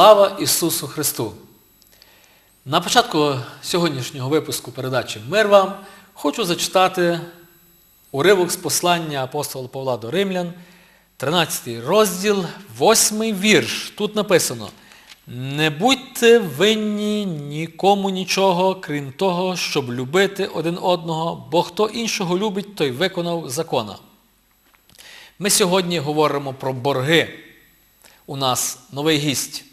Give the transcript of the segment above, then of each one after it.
Слава Ісусу Христу! На початку сьогоднішнього випуску передачі Мир вам хочу зачитати уривок з послання апостола Павла до Римлян, 13 розділ, 8 вірш. Тут написано: Не будьте винні нікому нічого, крім того, щоб любити один одного, бо хто іншого любить, той виконав закона. Ми сьогодні говоримо про борги. У нас новий гість.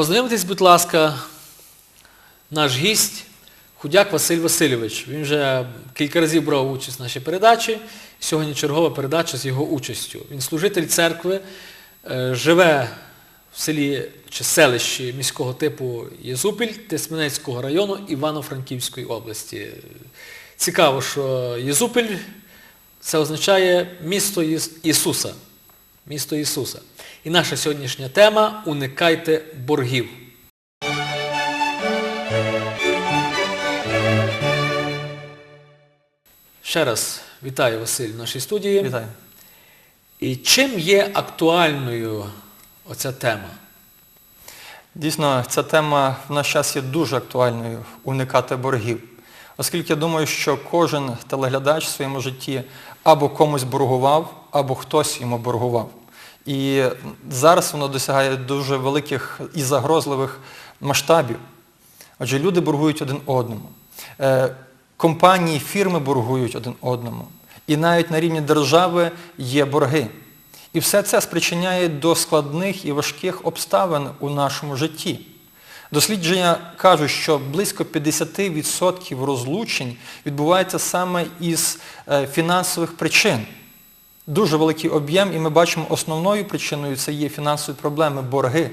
Познайомтесь, будь ласка, наш гість Худяк Василь Васильович. Він вже кілька разів брав участь в нашій передачі. Сьогодні чергова передача з його участю. Він служитель церкви, е, живе в селі чи селищі міського типу Єзупіль Тисменецького району Івано-Франківської області. Цікаво, що Єзупіль це означає місто Ісуса. Місто Ісуса. І наша сьогоднішня тема уникайте боргів. Ще раз вітаю Василь в нашій студії. Вітаю. І чим є актуальною оця тема? Дійсно, ця тема в наш час є дуже актуальною уникати боргів. Оскільки я думаю, що кожен телеглядач в своєму житті або комусь боргував, або хтось йому боргував. І зараз воно досягає дуже великих і загрозливих масштабів. Отже, люди боргують один одному. Е, Компанії, фірми боргують один одному. І навіть на рівні держави є борги. І все це спричиняє до складних і важких обставин у нашому житті. Дослідження кажуть, що близько 50% розлучень відбувається саме із е, фінансових причин. Дуже великий об'єм, і ми бачимо, основною причиною це є фінансові проблеми, борги.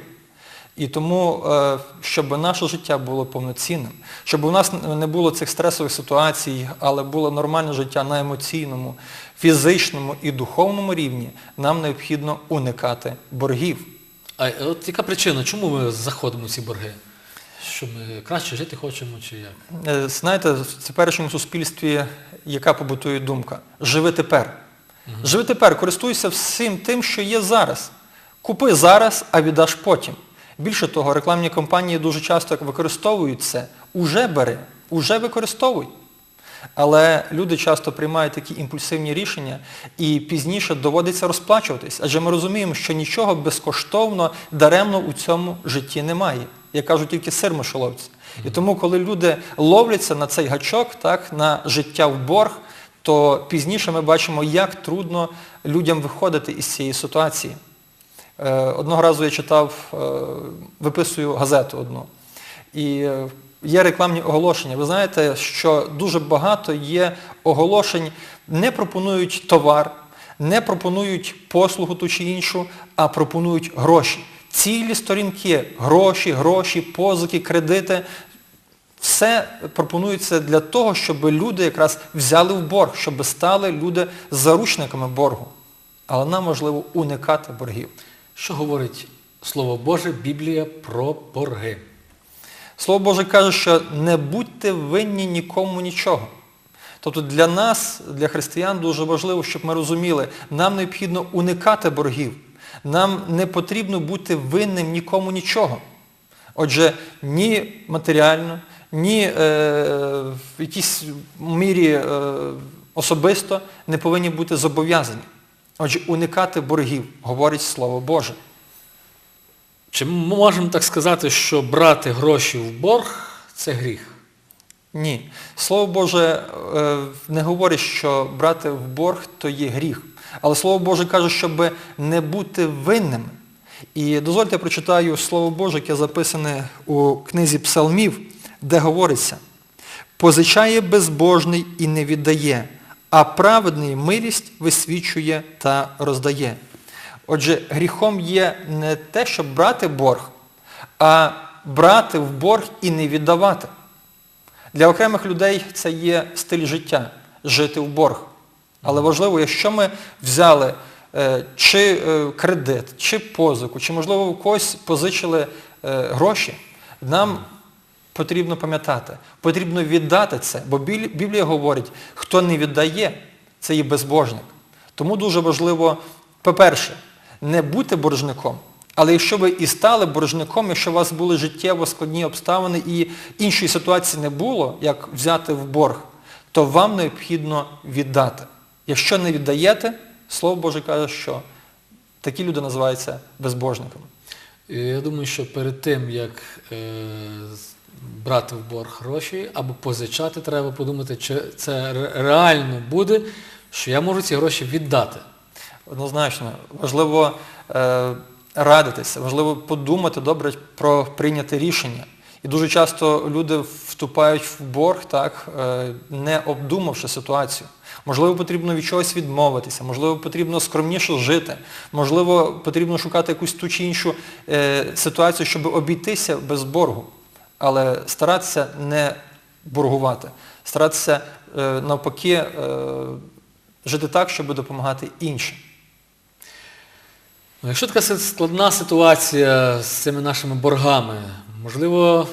І тому, е, щоб наше життя було повноцінним, щоб у нас не було цих стресових ситуацій, але було нормальне життя на емоційному, фізичному і духовному рівні, нам необхідно уникати боргів. А от яка причина, чому ми заходимо в ці борги? Що ми краще жити хочемо чи як? Е, Знаєте, в теперішньому суспільстві яка побутує думка? Живи тепер. Живи тепер, користуйся всім тим, що є зараз. Купи зараз, а віддаш потім. Більше того, рекламні компанії дуже часто як використовують це. Уже бери, уже використовуй. Але люди часто приймають такі імпульсивні рішення і пізніше доводиться розплачуватись. Адже ми розуміємо, що нічого безкоштовно, даремно у цьому житті немає. Я кажу тільки сир мишоловці. І тому, коли люди ловляться на цей гачок, так, на життя в борг, то пізніше ми бачимо, як трудно людям виходити із цієї ситуації. Е, Одного разу я читав, е, виписую газету одну. І е, є рекламні оголошення. Ви знаєте, що дуже багато є оголошень, не пропонують товар, не пропонують послугу ту чи іншу, а пропонують гроші. Цілі сторінки, гроші, гроші, позики, кредити. Все пропонується для того, щоб люди якраз взяли в борг, щоб стали люди заручниками боргу. Але нам важливо уникати боргів. Що говорить Слово Боже, Біблія про борги? Слово Боже каже, що не будьте винні нікому нічого. Тобто для нас, для християн, дуже важливо, щоб ми розуміли, нам необхідно уникати боргів. Нам не потрібно бути винним нікому нічого. Отже, ні матеріально, ні е, в якійсь мірі е, особисто не повинні бути зобов'язані. Отже, уникати боргів, говорить Слово Боже. Чи ми можемо так сказати, що брати гроші в борг це гріх? Ні. Слово Боже е, не говорить, що брати в борг то є гріх. Але Слово Боже каже, щоб не бути винними. І дозвольте я прочитаю Слово Боже, яке записане у книзі Псалмів, де говориться, позичає безбожний і не віддає, а праведний милість висвічує та роздає. Отже, гріхом є не те, щоб брати борг, а брати в борг і не віддавати. Для окремих людей це є стиль життя жити в борг. Але важливо, якщо ми взяли е, чи е, кредит, чи позику, чи, можливо, у когось позичили е, гроші, нам потрібно пам'ятати, потрібно віддати це, бо Біблія говорить, хто не віддає, це є безбожник. Тому дуже важливо, по-перше, не бути боржником, але якщо ви і стали боржником, якщо у вас були життєво складні обставини і іншої ситуації не було, як взяти в борг, то вам необхідно віддати. Якщо не віддаєте, Слово Боже каже, що такі люди називаються безбожниками. Я думаю, що перед тим, як е, брати в борг гроші або позичати, треба подумати, чи це реально буде, що я можу ці гроші віддати. Однозначно, важливо е, радитися, важливо подумати добре про прийняте рішення. І дуже часто люди вступають в борг, так, е, не обдумавши ситуацію. Можливо, потрібно від чогось відмовитися, можливо, потрібно скромніше жити, можливо, потрібно шукати якусь ту чи іншу е, ситуацію, щоб обійтися без боргу. Але старатися не боргувати, старатися е, навпаки е, жити так, щоб допомагати іншим. Ну, Якщо така складна ситуація з цими нашими боргами, можливо,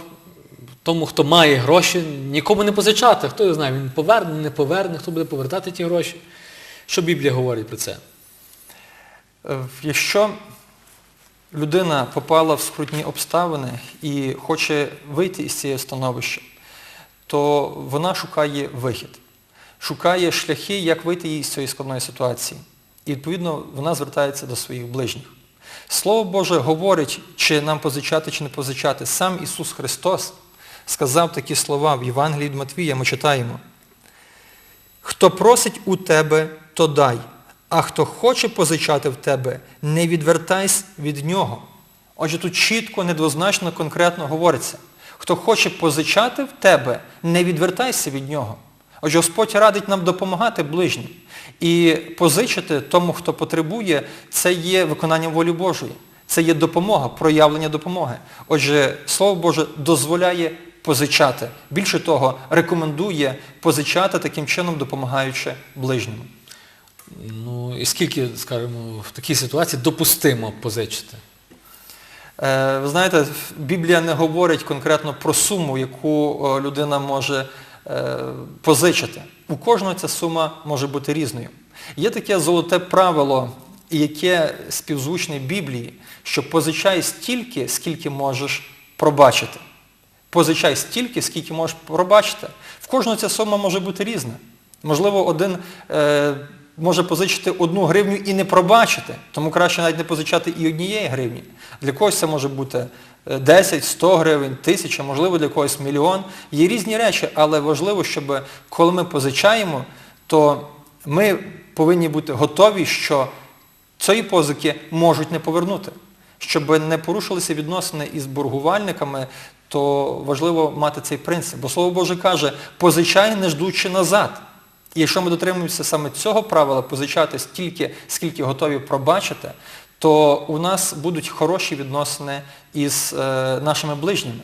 тому, хто має гроші, нікому не позичати. Хто його знає, він поверне, не поверне, хто буде повертати ті гроші. Що Біблія говорить про це? Е, Якщо людина попала в скрутні обставини і хоче вийти із цієї становища, то вона шукає вихід, шукає шляхи, як вийти їй з цієї складної ситуації. І відповідно вона звертається до своїх ближніх. Слово Боже говорить, чи нам позичати, чи не позичати. Сам Ісус Христос сказав такі слова в Євангелії від Матвія, ми читаємо. Хто просить у тебе, то дай, а хто хоче позичати в тебе, не відвертайся від нього. Отже, тут чітко, недвозначно, конкретно говориться. Хто хоче позичати в тебе, не відвертайся від нього. Отже, Господь радить нам допомагати ближнім. І позичити тому, хто потребує, це є виконання волі Божої. Це є допомога, проявлення допомоги. Отже, Слово Боже дозволяє позичати. Більше того, рекомендує позичати таким чином, допомагаючи ближньому. Ну і скільки, скажімо, в такій ситуації допустимо позичити? Е, Ви знаєте, Біблія не говорить конкретно про суму, яку е, людина може е, позичити. У кожного ця сума може бути різною. Є таке золоте правило, яке співзвучне Біблії, що позичай стільки, скільки можеш пробачити. Позичай стільки, скільки можеш пробачити. В кожного ця сума може бути різна. Можливо, один може позичити одну гривню і не пробачити, тому краще навіть не позичати і однієї гривні. Для когось це може бути е, 10, 100 гривень, тисяча, можливо, для когось мільйон. Є різні речі, але важливо, щоб коли ми позичаємо, то ми повинні бути готові, що цієї позики можуть не повернути. Щоб не порушилися відносини із боргувальниками, то важливо мати цей принцип. Бо Слово Боже каже, позичай, не ждучи назад. І якщо ми дотримуємося саме цього правила, позичати стільки, скільки готові пробачити, то у нас будуть хороші відносини із е, нашими ближніми.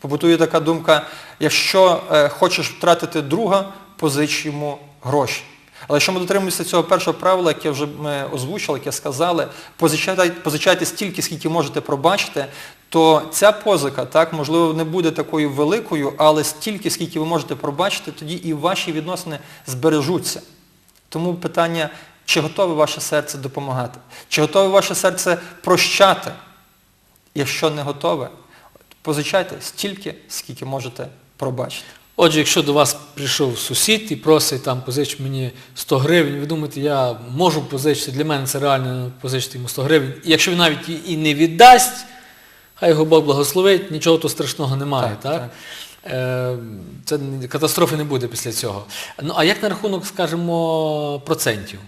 Побутує така думка, якщо е, хочеш втратити друга, позич йому гроші. Але якщо ми дотримуємося цього першого правила, яке вже ми озвучили, яке сказали, позичайте, позичайте стільки, скільки можете пробачити, то ця позика, так, можливо, не буде такою великою, але стільки, скільки ви можете пробачити, тоді і ваші відносини збережуться. Тому питання, чи готове ваше серце допомагати? Чи готове ваше серце прощати? Якщо не готове, позичайте стільки, скільки можете пробачити. Отже, якщо до вас прийшов сусід і просить там позич мені 100 гривень, ви думаєте, я можу позичити, для мене це реально позичити йому 100 гривень. І якщо він навіть і- не віддасть, хай його Бог благословить, нічого тут страшного немає. Так, Так, Е, Це катастрофи не буде після цього. Ну а як на рахунок, скажімо, процентів?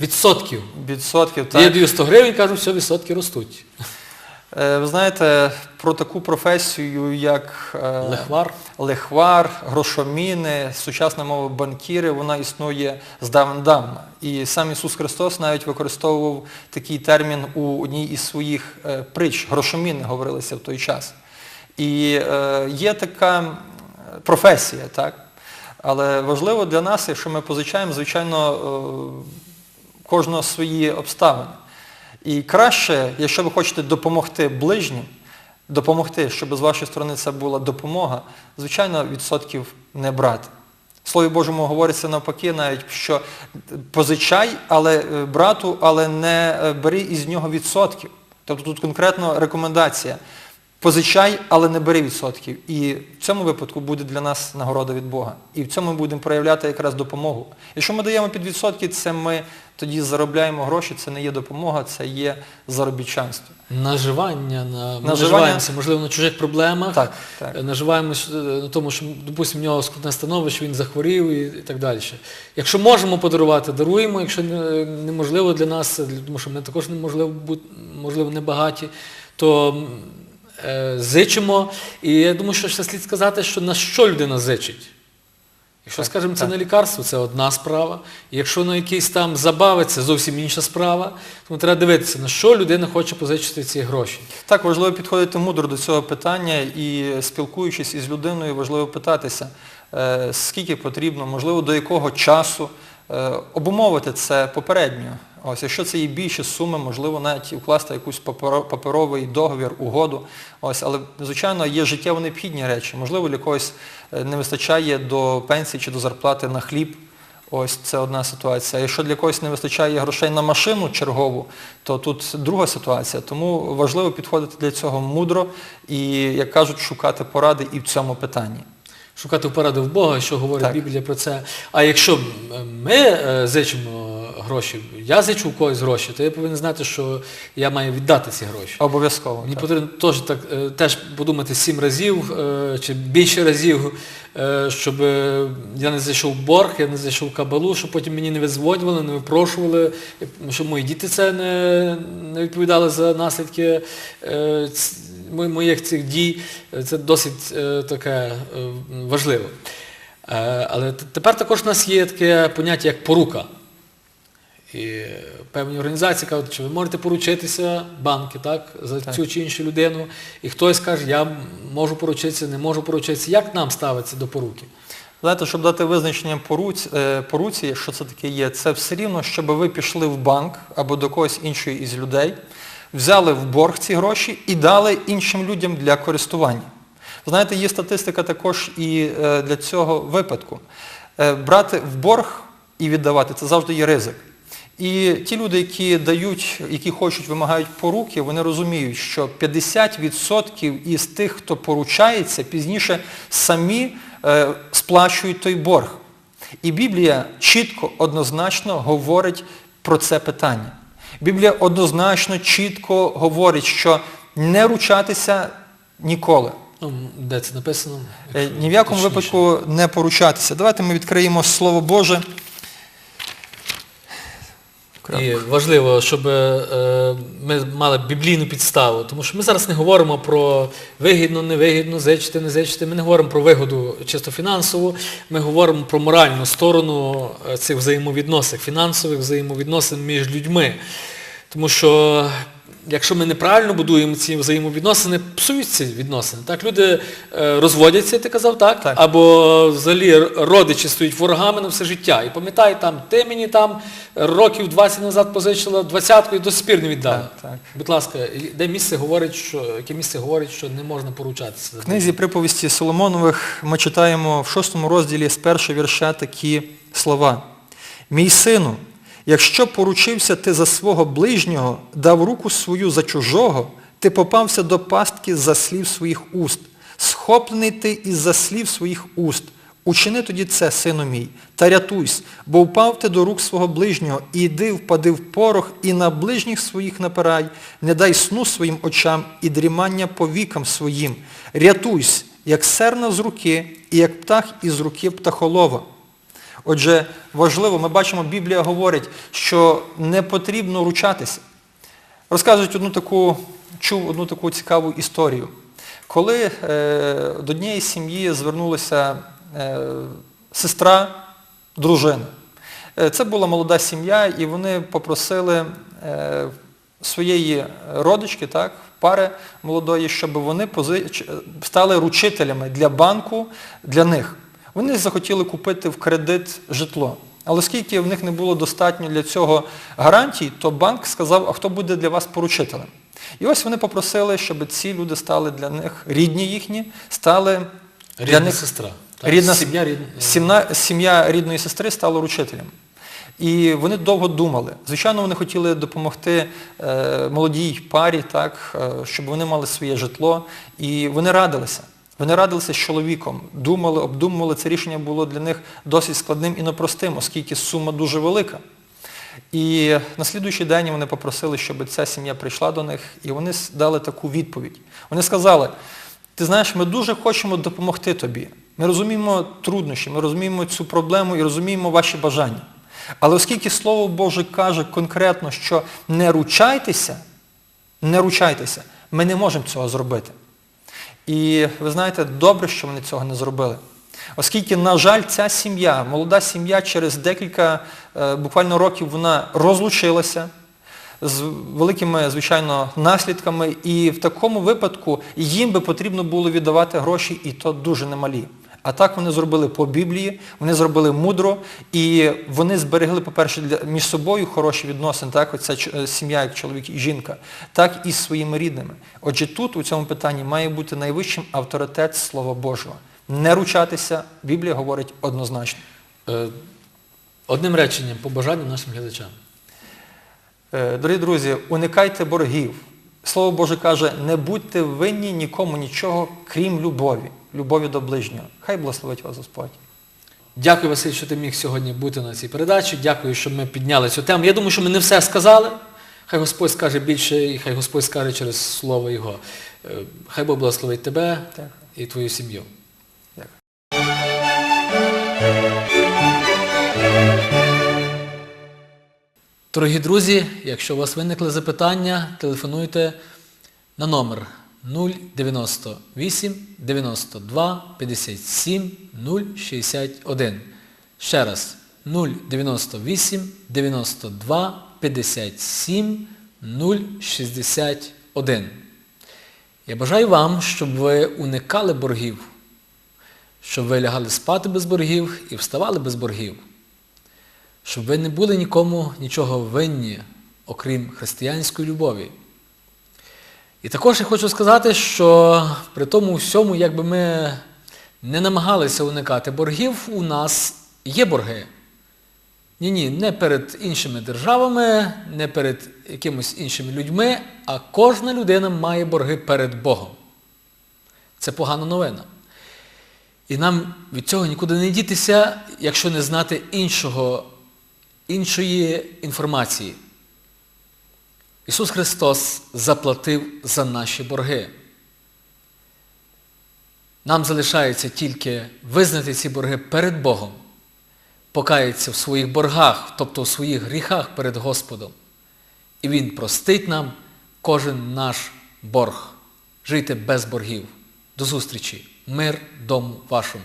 Відсотків. Відсотків, Я даю 100 гривень, кажу, все, відсотки ростуть. Е, Ви знаєте, про таку професію, як е, Лехвар. лихвар, грошоміни, сучасна мова банкіри, вона існує здавна. І сам Ісус Христос навіть використовував такий термін у одній із своїх е, притч. Грошоміни говорилися в той час. І є така професія, так? Але важливо для нас, якщо ми позичаємо, звичайно, кожного свої обставини. І краще, якщо ви хочете допомогти ближнім, допомогти, щоб з вашої сторони це була допомога, звичайно, відсотків не брати. В Слові Божому говориться навпаки, навіть, що позичай але, е, брату, але не е, бери із нього відсотків. Тобто тут конкретно рекомендація. Позичай, але не бери відсотків. І в цьому випадку буде для нас нагорода від Бога. І в цьому ми будемо проявляти якраз допомогу. Якщо ми даємо під відсотки, це ми тоді заробляємо гроші, це не є допомога, це є заробітчанство. Наживання на ми наживаємося, можливо, на чужих проблемах. Так, так. Е, Наживаємося е, на тому, що, допустимо, в нього скрутне становище, він захворів і, так далі. Якщо можемо подарувати, даруємо. Якщо неможливо для нас, тому що ми також неможливо можливо, не багаті, то зичимо. І я думаю, що ще слід сказати, що на що людина зичить. Якщо, скажімо, це не лікарство, це одна справа. І якщо на якісь там забави, це зовсім інша справа. Тому треба дивитися, на що людина хоче позичити ці гроші. Так, важливо підходити мудро до цього питання і спілкуючись із людиною, важливо питатися, е, скільки потрібно, можливо, до якого часу. Е, Обумовити це попередньо. Ось, якщо це є більші суми, можливо, навіть укласти якийсь паперовий договір, угоду. Ось, але, звичайно, є життєво необхідні речі. Можливо, для когось е, не вистачає до пенсії чи до зарплати на хліб. Ось це одна ситуація. Якщо для когось не вистачає грошей на машину чергову, то тут друга ситуація. Тому важливо підходити для цього мудро і, як кажуть, шукати поради і в цьому питанні. Шукати поради в Бога, що говорить Так. Біблія про це. А якщо ми е, зичимо гроші, я зичу у когось гроші, то я повинен знати, що я маю віддати ці гроші. Обов'язково. Мені так. потрібно теж, так, е, теж подумати сім разів е, чи більше разів, щоб я не зайшов в борг, я не зайшов в кабалу, щоб потім мені не визводювали, не випрошували, щоб мої діти це не, не відповідали за наслідки моїх цих дій. Е, Це досить е, таке е, важливо. Але тепер також у нас є таке поняття, як порука. І певні організації кажуть, що ви можете поручитися, банки, так, за Так. цю чи іншу людину, і хтось каже, я можу поручитися, не можу поручитися. Як нам ставиться до поруки? Знаєте, щоб дати визначення поруці, поруці, що це таке є, це все рівно, щоб ви пішли в банк або до когось іншої із людей, взяли в борг ці гроші і дали іншим людям для користування. Знаєте, є статистика також і е, для цього випадку. Е, Брати в борг і віддавати це завжди є ризик. І ті люди, які дають, які хочуть, вимагають поруки, вони розуміють, що 50% із тих, хто поручається, пізніше самі е, сплачують той борг. І Біблія чітко, однозначно говорить про це питання. Біблія однозначно, чітко говорить, що не ручатися ніколи. Ну, де це написано? Е, Ні в якому точніше. випадку не поручатися. Давайте ми відкриємо Слово Боже. І важливо, щоб е, ми мали біблійну підставу, тому що ми зараз не говоримо про вигідно, невигідно, зичити, не зичити. Ми не говоримо про вигоду чисто фінансову, ми говоримо про моральну сторону е, цих взаємовідносин, фінансових взаємовідносин між людьми. Тому що якщо ми неправильно будуємо ці взаємовідносини, псують ці відносини. Так, люди е, розводяться, ти казав, так? Так. Або взагалі родичі стають ворогами на все життя. І пам'ятай, там, ти мені там років 20 назад позичила двадцятку і до сих пір не віддала. Так, так. Будь ласка, де місце говорить, що, яке місце говорить, що не можна поручатися? В книзі приповісті Соломонових ми читаємо в шостому розділі з першого вірша такі слова. Мій сину, якщо поручився ти за свого ближнього, дав руку свою за чужого, ти попався до пастки за слів своїх уст. Схоплений ти із-за слів своїх уст. Учини тоді це, сину мій, та рятуйся, бо впав ти до рук свого ближнього, і йди, впади в порох, і на ближніх своїх напирай, не дай сну своїм очам і дрімання повікам своїм. Рятуйся, як серна з руки, і як птах із руки птахолова. Отже, важливо, ми бачимо, Біблія говорить, що не потрібно ручатися. Розказують одну таку, чув одну таку цікаву історію. Коли е, до однієї сім'ї звернулася е, сестра дружини. Е, це була молода сім'я, і вони попросили е, своєї родички, так, пари молодої, щоб вони позич... стали ручителями для банку, для них. Вони захотіли купити в кредит житло. Але оскільки в них не було достатньо для цього гарантій, то банк сказав, а хто буде для вас поручителем? І ось вони попросили, щоб ці люди стали для них, рідні їхні, стали для них сестра. так? Рідна, Сім'я рідна. сім'я, сім'я рідної сестри стала ручителем. І вони довго думали. Звичайно, вони хотіли допомогти е, молодій парі, так, е, щоб вони мали своє житло. І вони радилися. Вони радилися з чоловіком, думали, обдумували. Це рішення було для них досить складним і непростим, оскільки сума дуже велика. І на слідуючий день вони попросили, щоб ця сім'я прийшла до них, і вони дали таку відповідь. Вони сказали, ти знаєш, ми дуже хочемо допомогти тобі. Ми розуміємо труднощі, ми розуміємо цю проблему і розуміємо ваші бажання. Але оскільки Слово Боже каже конкретно, що не ручайтеся, не ручайтеся, ми не можемо цього зробити. І ви знаєте, добре, що вони цього не зробили. Оскільки, на жаль, ця сім'я, молода сім'я через декілька е, буквально років вона розлучилася з великими, звичайно, наслідками, і в такому випадку їм би потрібно було віддавати гроші, і то дуже немалі. А так вони зробили по Біблії, вони зробили мудро, і вони зберегли, по-перше, між собою хороші відносини, так, оця е, сім'я, як чоловік і жінка, так і з своїми рідними. Отже, тут у цьому питанні має бути найвищим авторитет Слова Божого. Не ручатися, Біблія говорить однозначно. Е, Одним реченням, побажання нашим глядачам. Е, Дорогі друзі, уникайте боргів. Слово Боже каже, не будьте винні нікому нічого, крім любові, любові до ближнього. Хай благословить вас Господь. Дякую, Василь, що ти міг сьогодні бути на цій передачі. Дякую, що ми підняли цю тему. Я думаю, що ми не все сказали. Хай Господь скаже більше, і хай Господь скаже через слово Його. Е, Хай Бог благословить тебе Дякую. і твою сім'ю. Дорогі друзі, якщо у вас виникли запитання, телефонуйте на номер 098 92 57 061. Ще раз 098 92 57 061. Я бажаю вам, щоб ви уникали боргів, щоб ви лягали спати без боргів і вставали без боргів щоб ви не були нікому нічого винні, окрім християнської любові. І також я хочу сказати, що при тому всьому, якби ми не намагалися уникати боргів, у нас є борги. Ні-ні, не перед іншими державами, не перед якимось іншими людьми, а кожна людина має борги перед Богом. Це погана новина. І нам від цього нікуди не дітися, якщо не знати іншого, іншої інформації. Ісус Христос заплатив за наші борги. Нам залишається тільки визнати ці борги перед Богом, покаятися в своїх боргах, тобто в своїх гріхах перед Господом. І Він простить нам кожен наш борг. Жийте без боргів. До зустрічі. Мир дому вашому.